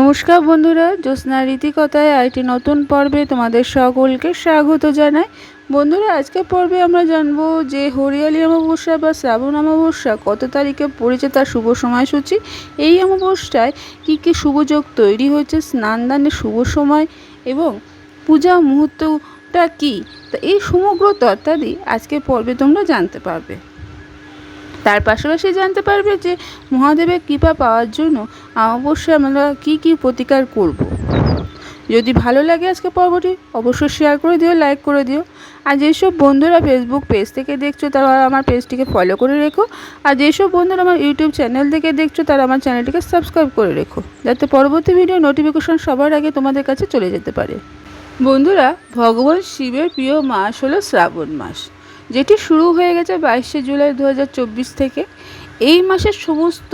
নমস্কার বন্ধুরা, জ্যোৎস্না রীতিকথায় আইটি নতুন পর্বে তোমাদের সকলকে স্বাগত জানাই। বন্ধুরা আজকে পর্বে আমরা জানব যে হরিয়ালি অমাবস্যা বা শ্রাবণ অমাবস্যা কত তারিখে পড়েছে তার শুভ সময়সূচি। এই অমাবস্যায় কী কী শুভযোগ তৈরি হয়েছে স্নানদানের শুভ সময় এবং পূজা মুহূর্তটা কী? তা এই সমগ্র তত্ত্বাদি আজকে পর্বে তোমরা জানতে পারবে। তার পাশাপাশি জানতে পারবে যে মহাদেবের কৃপা পাওয়ার জন্য অবশ্যই আমরা কী কী প্রতিকার করব। যদি ভালো লাগে আজকে পর্বটি, অবশ্যই শেয়ার করে দিও লাইক করে দিও। আর যেসব বন্ধুরা ফেসবুক পেজ থেকে দেখছ তারা আমার পেজটিকে ফলো করে রেখো। আর যেসব বন্ধুরা আমার ইউটিউব চ্যানেল থেকে দেখছ তারা আমার চ্যানেলটিকে সাবস্ক্রাইব করে রেখো, যাতে পরবর্তী ভিডিও নোটিফিকেশন সবার আগে তোমাদের কাছে চলে যেতে পারে। বন্ধুরা, ভগবান শিবের প্রিয় মাস হলো শ্রাবণ মাস। যেটি শুরু হয়ে গেছে বাইশে জুলাই দু হাজার চব্বিশ থেকে। এই মাসের সমস্ত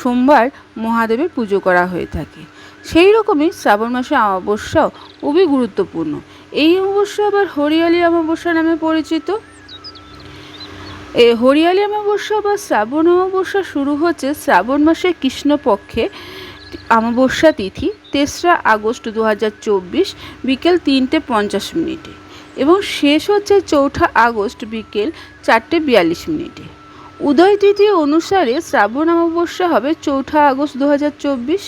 সোমবার মহাদেবের পুজো করা হয়ে থাকে। সেই রকমই শ্রাবণ মাসে অমাবস্যাও খুবই গুরুত্বপূর্ণ। এই অমাবস্যা আবার হরিয়ালি অমাবস্যা নামে পরিচিত। এ হরিয়ালি অমাবস্যা বা শ্রাবণ অমাবস্যা শুরু হচ্ছে শ্রাবণ মাসের কৃষ্ণপক্ষে অমাবস্যা তিথি, তেসরা আগস্ট দুহাজার চব্বিশ, বিকেল তিনটে পঞ্চাশ মিনিটে। এবং শেষ হচ্ছে চৌঠা আগস্ট বিকেল চারটে বিয়াল্লিশ মিনিটে। উদয় তিথি অনুসারে শ্রাবণ অমাবস্যা হবে চৌঠা আগস্ট দু হাজার চব্বিশ।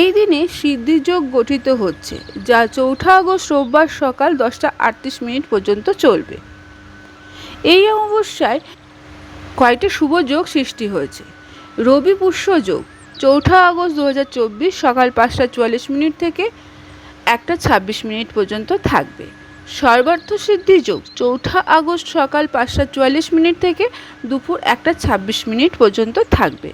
এই দিনে সিদ্ধিযোগ গঠিত হচ্ছে, যা চৌঠা আগস্ট রোববার সকাল দশটা আটত্রিশ মিনিট পর্যন্ত চলবে। এই অমাবস্যায় কয়েকটি শুভ যোগ সৃষ্টি হয়েছে। রবি পুষ্য যোগ, চৌঠা আগস্ট দু হাজার চব্বিশ সকাল পাঁচটা চুয়াল্লিশ মিনিট থেকে একটা ছাব্বিশ মিনিট পর্যন্ত থাকবে। সর্বার্থ সিদ্ধি যোগ চৌঠা আগস্ট সকাল পাঁচটা চুয়াল্লিশ মিনিট থেকে দুপুর একটা ছাব্বিশ মিনিট পর্যন্ত থাকবে।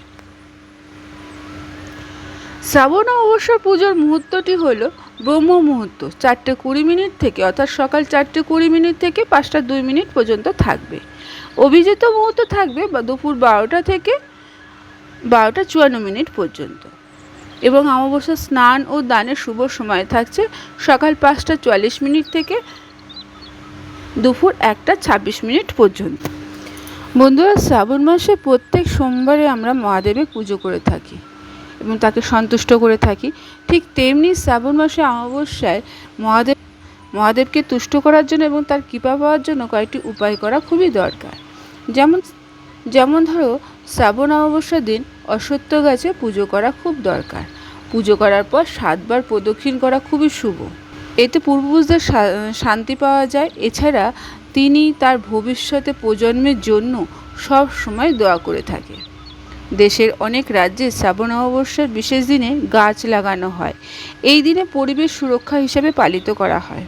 শ্রাবণ অমাবস্যা পুজোর মুহূর্তটি হল ব্রহ্ম মুহূর্ত, চারটে কুড়ি মিনিট থেকে, অর্থাৎ সকাল চারটে কুড়ি মিনিট থেকে পাঁচটা দুই মিনিট পর্যন্ত থাকবে। অভিজিত মুহূর্ত থাকবে বা দুপুর বারোটা থেকে বারোটা চুয়ান্ন মিনিট পর্যন্ত। এবং অমাবস্যা স্নান ও দানের শুভ সময় থাকছে সকাল পাঁচটা চুয়াল্লিশ মিনিট থেকে দুপুর একটা ছাব্বিশ মিনিট পর্যন্ত। বন্ধুরা, শ্রাবণ মাসে প্রত্যেক সোমবারে আমরা মহাদেবের পুজো করে থাকি এবং তাকে সন্তুষ্ট করে থাকি। ঠিক তেমনি শ্রাবণ মাসে অমাবস্যায় মহাদেব, মহাদেবকে তুষ্ট করার জন্য এবং তার কৃপা পাওয়ার জন্য কয়েকটি উপায় করা খুবই দরকার। যেমন যেমন ধরো, শ্রাবণ অমাবস্যার দিন অসত্য গাছে পুজো করা খুব দরকার। পুজো করার পর সাতবার প্রদক্ষিণ করা খুবই শুভ। এতে পূর্বপুরুষদের শান্তি পাওয়া যায়। এছাড়া তিনি তার ভবিষ্যতে প্রজন্মের জন্য সব সময় দোয়া করে থাকে। দেশের অনেক রাজ্যে শ্রাবণ অমাবস্যার বিশেষ দিনে গাছ লাগানো হয়। এই দিনে পরিবেশ সুরক্ষা হিসাবে পালিত করা হয়।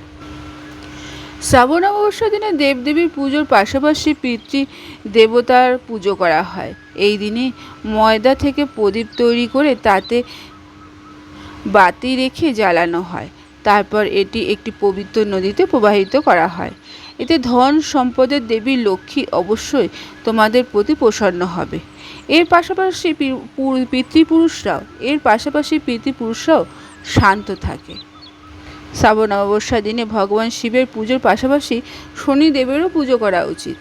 শ্রাবণ অমাবস্যা দিনে দেবদেবীর পুজোর পাশাপাশি পিতৃ দেবতার পুজো করা হয়। এই দিনে ময়দা থেকে প্রদীপ তৈরি করে তাতে বাতি রেখে জ্বালানো হয়। তারপর এটি একটি পবিত্র নদীতে প্রবাহিত করা হয়। এতে ধন সম্পদের দেবী লক্ষ্মী অবশ্যই তোমাদের প্রতি প্রসন্ন হবে। এর পাশাপাশি পিতৃপুরুষরাও, এর পাশাপাশি পিতৃপুরুষরাও শান্ত থাকে। শ্রাবণ অমাবস্যা দিনে ভগবান শিবের পুজোর পাশাপাশি শনিদেবেরও পুজো করা উচিত।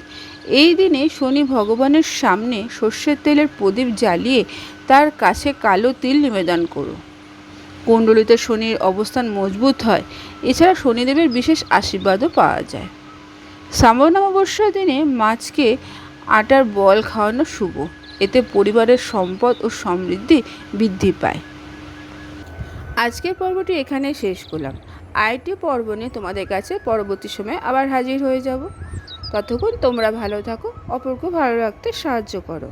এই দিনে শনি ভগবানের সামনে সর্ষের তেলের প্রদীপ জ্বালিয়ে তার কাছে কালো তিল নিবেদন করো। কুণ্ডলিতে শনির অবস্থান মজবুত হয়। এছাড়া শনিদেবের বিশেষ আশীর্বাদও পাওয়া যায়। শ্রাবণ অমাবস্যার দিনে মাছকে আটার বল খাওয়ানো শুভ। এতে পরিবারের সম্পদ ও সমৃদ্ধি বৃদ্ধি পায়। আজকের পর্বটি এখানে শেষ করলাম। আইটি পর্ব নিয়ে তোমাদের কাছে পরবর্তী সময় আবার হাজির হয়ে যাব। ততক্ষণ তোমরা ভালো থাকো, অপরকে ভালো রাখতে সাহায্য করো।